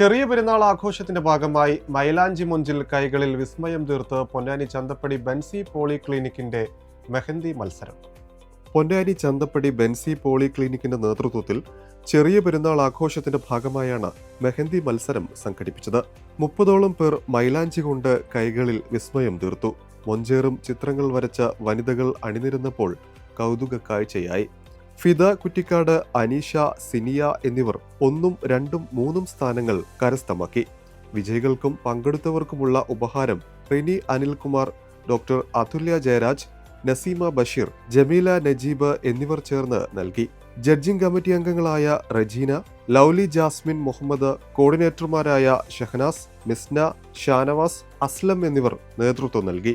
ചെറിയ പെരുന്നാൾ ആഘോഷത്തിന്റെ ഭാഗമായി മൈലാഞ്ചി മുഞ്ചിൽ കൈകളിൽ വിസ്മയം തീർത്ത് പൊന്നാനി ചന്തപ്പടി ബൻസി പോളി ക്ലിനിക്കിന്റെ മെഹന്തി മത്സരം. പൊന്നാനി ചന്തപ്പടി ബെൻസി പോളി ക്ലിനിക്കിന്റെ നേതൃത്വത്തിൽ ചെറിയ പെരുന്നാൾ ആഘോഷത്തിന്റെ ഭാഗമായാണ് മെഹന്തി മത്സരം സംഘടിപ്പിച്ചത്. മുപ്പതോളം പേർ മൈലാഞ്ചി കൊണ്ട് കൈകളിൽ വിസ്മയം തീർത്തു. മൊഞ്ചേറും ചിത്രങ്ങൾ വരച്ച വനിതകൾ അണിനിരുന്നപ്പോൾ കൗതുക കാഴ്ചയായി. ഫിദ കുറ്റിക്കാട് അനീഷ സിനിയ എന്നിവർ ഒന്നും രണ്ടും മൂന്നും സ്ഥാനങ്ങൾ കരസ്ഥമാക്കി. വിജയികൾക്കും പങ്കെടുത്തവർക്കുമുള്ള ഉപഹാരം റിനി അനിൽകുമാർ ഡോക്ടർ അതുല്യ ജയരാജ് നസീമ ബഷീർ ജമീല നജീബ് എന്നിവർ ചേർന്ന് നൽകി. ജഡ്ജിംഗ് കമ്മിറ്റി അംഗങ്ങളായ റജീന ലൗലി ജാസ്മിൻ മുഹമ്മദ് കോർഡിനേറ്റർമാരായ ഷഹനാസ് മിസ്ന ഷാനവാസ് അസ്ലം എന്നിവർ നേതൃത്വം നൽകി.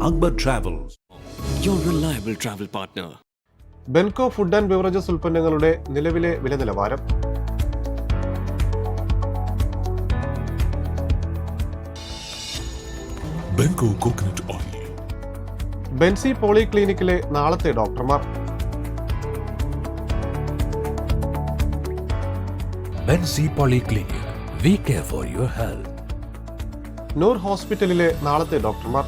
Akbar Travels, your reliable travel partner. Benko food and beverages ഉൽപ്പന്നങ്ങളുടെ നിലവിലെ വില നിലവാരം Benko coconut oil. Benzy poly ക്ലിനിക്കിലെ നാളത്തെ ഡോക്ടർമാർ Benzi Polyclinic. We care for your health. നൂർ ഹോസ്പിറ്റലിലെ നാളത്തെ ഡോക്ടർമാർ